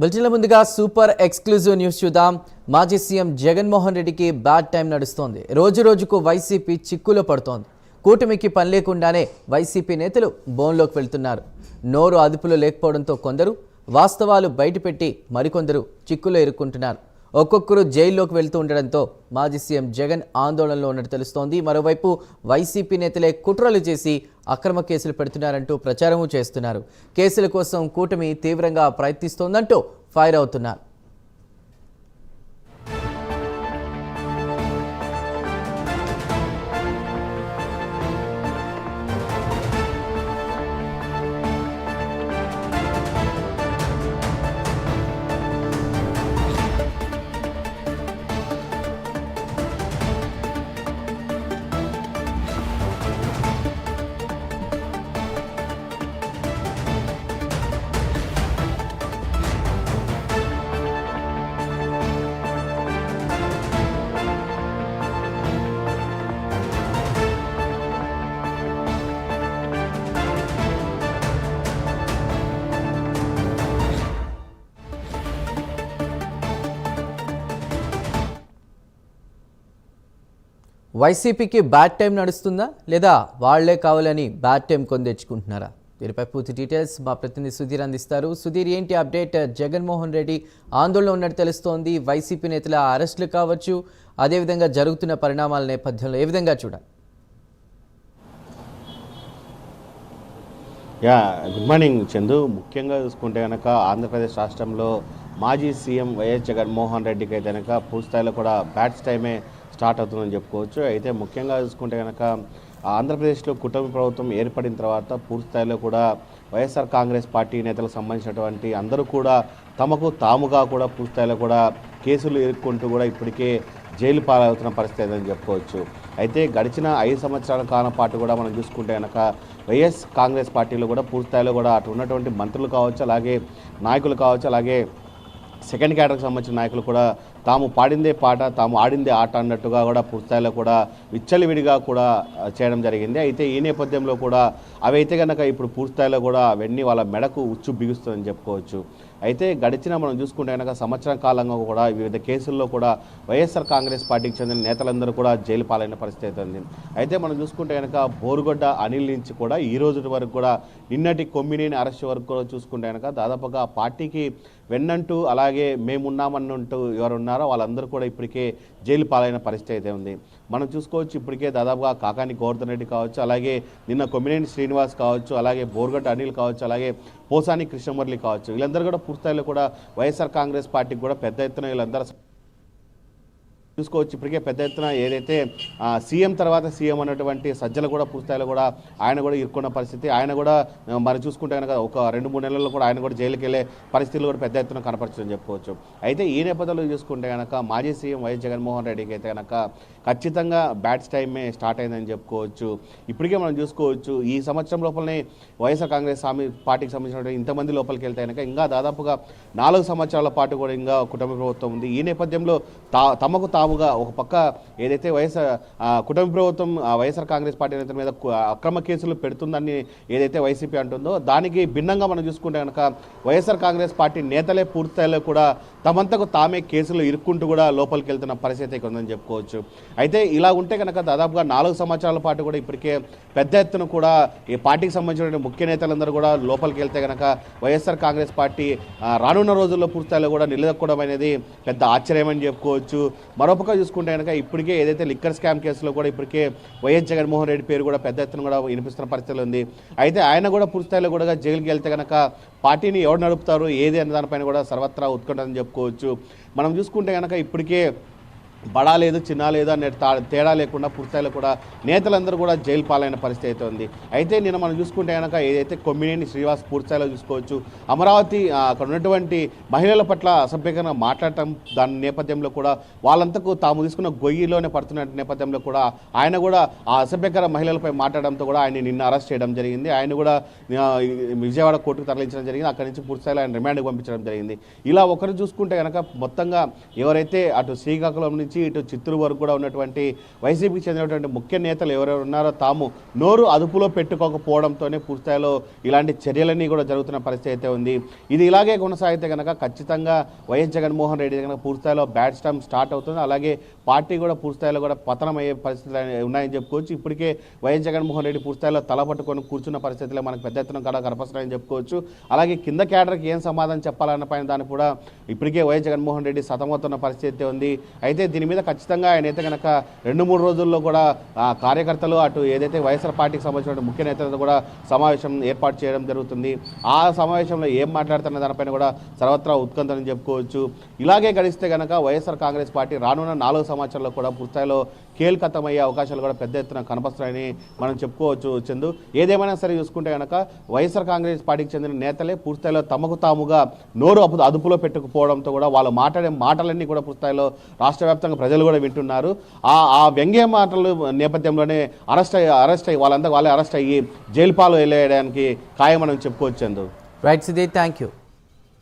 బులెటిన్ల ముందుగా super exclusive news చూద్దాం. మాజీ సీఎం జగన్మోహన్ రెడ్డికి బ్యాడ్ టైం నడుస్తోంది. రోజు రోజుకు వైసీపీ చిక్కులో పడుతోంది. కూటమికి పని లేకుండానే వైసీపీ నేతలు బోన్లోకి వెళ్తున్నారు. నోరు అదుపులో లేకపోవడంతో కొందరు వాస్తవాలు బయటపెట్టి మరికొందరు చిక్కులో ఇరుక్కుంటున్నారు. ఒక్కొక్కరు జైల్లోకి వెళ్తూ ఉండడంతో మాజీ సీఎం జగన్ ఆందోళనలో ఉన్నట్టు తెలుస్తోంది. మరోవైపు వైసీపీ నేతలే కుట్రలు చేసి అక్రమ కేసులు పెడుతున్నారంటూ ప్రచారము చేస్తున్నారు. కేసుల కోసం కూటమి తీవ్రంగా ప్రయత్నిస్తోందంటూ ఫైర్ అవుతున్నారు. వైసీపీకి బ్యాడ్ టైం నడుస్తుందా లేదా వాళ్ళే కావాలని బ్యాడ్ టైం కొని తెచ్చుకుంటున్నారా? దీనిపై పూర్తి డీటెయిల్స్ మా ప్రతినిధి సుధీర్ అందిస్తారు. సుధీర్ ఏంటి అప్డేట్? జగన్మోహన్ రెడ్డి ఆందోళన ఉన్నట్టు తెలుస్తోంది. వైసీపీ నేతల అరెస్టులు కావచ్చు అదేవిధంగా జరుగుతున్న పరిణామాల నేపథ్యంలో ఏ విధంగా చూడాలి? Yeah good morning Chandu. ముఖ్యంగా చూసుకుంటే కనుక ఆంధ్రప్రదేశ్ రాష్ట్రంలో మాజీ సీఎం వైఎస్ జగన్మోహన్ రెడ్డికి అయితే కనుక పూర్తిస్థాయిలో కూడా బ్యాట్స్ టైమే స్టార్ట్ అవుతుందని చెప్పుకోవచ్చు. అయితే ముఖ్యంగా చూసుకుంటే కనుక ఆంధ్రప్రదేశ్లో కుటుంబ ప్రభుత్వం ఏర్పడిన తర్వాత పూర్తిస్థాయిలో కూడా వైఎస్ఆర్ కాంగ్రెస్ పార్టీ నేతలకు సంబంధించినటువంటి అందరూ కూడా తమకు తాముగా కూడా పూర్తిస్థాయిలో కూడా కేసులు ఎదుర్కొంటూ కూడా ఇప్పటికే జైలు పాలవుతున్న పరిస్థితి అని చెప్పుకోవచ్చు. అయితే గడిచిన ఐదు సంవత్సరాల కాలం పాటు కూడా మనం చూసుకుంటే కనుక వైఎస్ కాంగ్రెస్ పార్టీలో కూడా పూర్తిస్థాయిలో కూడా అటు ఉన్నటువంటి మంత్రులు కావచ్చు అలాగే నాయకులు కావచ్చు అలాగే సెకండ్ క్యాటర్కి సంబంధించిన నాయకులు కూడా తాము పాడిందే పాట తాము ఆడిందే ఆట అన్నట్టుగా కూడా పూర్తిస్థాయిలో కూడా విచ్చలవిడిగా కూడా చేయడం జరిగింది. అయితే ఈ నేపథ్యంలో కూడా అవి అయితే కనుక ఇప్పుడు పూర్తిస్థాయిలో కూడా అవన్నీ వాళ్ళ మెడకు ఉచ్చు బిగుస్తుందని చెప్పుకోవచ్చు. అయితే గడిచిన మనం చూసుకుంటే కనుక సంవత్సరం కాలంగా కూడా వివిధ కేసుల్లో కూడా వైఎస్ఆర్ కాంగ్రెస్ పార్టీకి చెందిన నేతలందరూ కూడా జైలు పాలైన పరిస్థితి ఉంది. అయితే మనం చూసుకుంటే కనుక బోరుగొడ్డ అనిల్ నుంచి కూడా ఈ రోజు వరకు కూడా నిన్నటి కొమ్మినేని అరెస్ట్ వరకు కూడా చూసుకుంటే కనుక దాదాపుగా పార్టీకి వెన్నంటూ అలాగే మేమున్నామన్నంటూ ఎవరు ఉన్నారో వాళ్ళందరూ కూడా ఇప్పటికే జైలు పాలైన పరిస్థితి అయితే ఉంది. మనం చూసుకోవచ్చు ఇప్పటికే దాదాపుగా కాకాని గోవర్ధన్ రెడ్డి కావచ్చు అలాగే నిన్న కొమ్మినేని శ్రీనివాస్ కావచ్చు అలాగే బోర్గట్ అనిల్ కావచ్చు అలాగే పోసాని కృష్ణమురళి కావచ్చు. వీళ్ళందరూ కూడా పూర్తిస్థాయిలో కూడా వైఎస్ఆర్ కాంగ్రెస్ పార్టీకి కూడా పెద్ద ఎత్తున వీళ్ళందరూ చూసుకోవచ్చు. ఇప్పటికే పెద్ద ఎత్తున ఏదైతే సీఎం తర్వాత సీఎం అన్నటువంటి సజ్జలు కూడా పూర్తిస్థాయిలో కూడా ఆయన కూడా ఇరుక్కున్న పరిస్థితి. ఆయన కూడా మనం మరి చూసుకుంటే కనుక ఒక రెండు మూడు నెలల్లో కూడా ఆయన కూడా జైలుకి వెళ్ళే పరిస్థితులు కూడా పెద్ద ఎత్తున కనపరచని చెప్పుకోవచ్చు. అయితే ఈ నేపథ్యంలో చూసుకుంటే కనుక మాజీ సీఎం వైఎస్ జగన్మోహన్ రెడ్డికి అయితే కనుక ఖచ్చితంగా బ్యాట్స్ టైమే స్టార్ట్ అయిందని చెప్పుకోవచ్చు. ఇప్పటికే మనం చూసుకోవచ్చు ఈ సంవత్సరం లోపలనే వైఎస్ఆర్ కాంగ్రెస్ స్వామి పార్టీకి సంబంధించిన ఇంతమంది లోపలికి వెళ్తే కనుక ఇంకా దాదాపుగా నాలుగు సంవత్సరాల పాటు కూడా ఇంకా కుటుంబ ప్రభుత్వం ఉంది. ఈ నేపథ్యంలో తా తమకు తాము తాముగా ఒక పక్క ఏదైతే వైఎస్ఆర్ కుటుంబ ప్రభుత్వం వైఎస్ఆర్ కాంగ్రెస్ పార్టీ నేతల మీద అక్రమ కేసులు పెడుతుందని ఏదైతే వైసీపీ అంటుందో దానికి భిన్నంగా మనం చూసుకుంటే కనుక వైఎస్ఆర్ కాంగ్రెస్ పార్టీ నేతలే పూర్తిస్థాయిలో కూడా తమంతకు తామే కేసులు ఇరుక్కుంటూ కూడా లోపలికి వెళ్తున్న పరిస్థితి అయితే ఉందని చెప్పుకోవచ్చు. అయితే ఇలా ఉంటే కనుక దాదాపుగా నాలుగు సంవత్సరాల పాటు కూడా ఇప్పటికే పెద్ద ఎత్తున కూడా ఈ పార్టీకి సంబంధించిన ముఖ్య నేతలందరూ కూడా లోపలికి వెళ్తే కనుక వైఎస్ఆర్ కాంగ్రెస్ పార్టీ రానున్న రోజుల్లో పూర్తిస్థాయిలో కూడా నిలదొక్కడం అనేది పెద్ద ఆశ్చర్యమని చెప్పుకోవచ్చు. మరో జ్ఞాపకం చూసుకుంటే కనుక ఇప్పటికే ఏదైతే లిక్కర్ స్కామ్ కేసులో కూడా ఇప్పటికే వైఎస్ జగన్మోహన్ రెడ్డి పేరు కూడా పెద్ద ఎత్తున కూడా వినిపిస్తున్న పరిస్థితులు ఉంది. అయితే ఆయన కూడా పూర్తిస్థాయిలో కూడా జైలుకి వెళ్తే కనుక పార్టీని ఎవరు నడుపుతారు ఏది అనే దానిపైన కూడా సర్వత్రా ఉత్కంఠ అని చెప్పుకోవచ్చు. మనం చూసుకుంటే కనుక ఇప్పటికే బడా లేదు చిన్న లేదు అనే తా- తేడా లేకుండా పూర్తయిలో కూడా నేతలందరూ కూడా జైలు పాలైన పరిస్థితి అయితే ఉంది. అయితే నిన్న మనం చూసుకుంటే కనుక ఏదైతే కొమ్మినేని శ్రీనివాస్ పూర్తిస్థాయిలో చూసుకోవచ్చు అమరావతి అక్కడ ఉన్నటువంటి మహిళల పట్ల అసభ్యంగా మాట్లాడటం దాని నేపథ్యంలో కూడా వాళ్ళంతకు తాము తీసుకున్న గొయ్యిలోనే పడుతున్న నేపథ్యంలో కూడా ఆయన కూడా ఆ అసభ్యకర మహిళలపై మాట్లాడడంతో కూడా ఆయన నిన్న అరెస్ట్ చేయడం జరిగింది. ఆయన కూడా విజయవాడ కోర్టుకు తరలించడం జరిగింది. అక్కడి నుంచి పూర్తిస్థాయిలో ఆయన రిమాండ్కి పంపించడం జరిగింది. ఇలా ఒకరు చూసుకుంటే కనుక మొత్తంగా ఎవరైతే అటు శ్రీకాకుళం నుంచి ఇటు చిత్తూరు వరకు కూడా ఉన్నటువంటి వైసీపీకి చెందినటువంటి ముఖ్య నేతలు ఎవరెవరు ఉన్నారో తాము నోరు అదుపులో పెట్టుకోకపోవడంతోనే పూర్తిస్థాయిలో ఇలాంటి చర్యలన్నీ కూడా జరుగుతున్న పరిస్థితి అయితే ఉంది. ఇది ఇలాగే కొనసాగితే కనుక ఖచ్చితంగా వైఎస్ జగన్మోహన్ రెడ్డి కనుక పూర్తిస్థాయిలో బ్యాడ్ స్టామ్ స్టార్ట్ అవుతుంది. అలాగే పార్టీ కూడా పూర్తిస్థాయిలో కూడా పతనం అయ్యే పరిస్థితులు ఉన్నాయని చెప్పుకోవచ్చు. ఇప్పటికే వైఎస్ జగన్మోహన్ రెడ్డి పూర్తిస్థాయిలో తల పట్టుకొని కూర్చున్న పరిస్థితుల్లో మనకు పెద్ద ఎత్తున కూడా కనపస్తున్నాయని చెప్పుకోవచ్చు. అలాగే కింద క్యాడర్కి ఏం సమాధానం చెప్పాలన్న పైన దాన్ని కూడా ఇప్పటికే వైఎస్ జగన్మోహన్ రెడ్డి సతమవుతున్న పరిస్థితి అయితే ఉంది. అయితే దీని మీద ఖచ్చితంగా ఆయన అయితే కనుక రెండు మూడు రోజుల్లో కూడా ఆ కార్యకర్తలు అటు ఏదైతే వైఎస్ఆర్ పార్టీకి సంబంధించిన ముఖ్య నేతలతో కూడా సమావేశం ఏర్పాటు చేయడం జరుగుతుంది. ఆ సమావేశంలో ఏం మాట్లాడుతున్న దానిపైన కూడా సర్వత్రా ఉత్కంఠని చెప్పుకోవచ్చు. ఇలాగే గడిస్తే కనుక వైఎస్ఆర్ కాంగ్రెస్ పార్టీ రానున్న నాలుగు సంవత్సరాల్లో కూడా పూర్తిస్థాయిలో కీలకతమయ్యే అవకాశాలు కూడా పెద్ద ఎత్తున కనపస్తున్నాయని మనం చెప్పుకోవచ్చు చందు. ఏదేమైనా సరే చూసుకుంటే కనుక వైఎస్ఆర్ కాంగ్రెస్ పార్టీకి చెందిన నేతలే పూర్తిస్థాయిలో తమకు తాముగా నోరు అపు అదుపులో పెట్టుకుపోవడంతో కూడా వాళ్ళు మాట్లాడే మాటలన్నీ కూడా పూర్తిస్థాయిలో రాష్ట్ర వ్యాప్తంగా ప్రజలు కూడా వింటున్నారు. ఆ ఆ వ్యంగ్య మాటలు నేపథ్యంలోనే అరెస్ట్ అయ్యి అరెస్ట్ అయ్యి వాళ్ళంతా వాళ్ళే అరెస్ట్ అయ్యి జైలు పాలు వెళ్ళేయడానికి ఖాయం మనం చెప్పుకోవచ్చు Chandu. Right Siddhi thank you.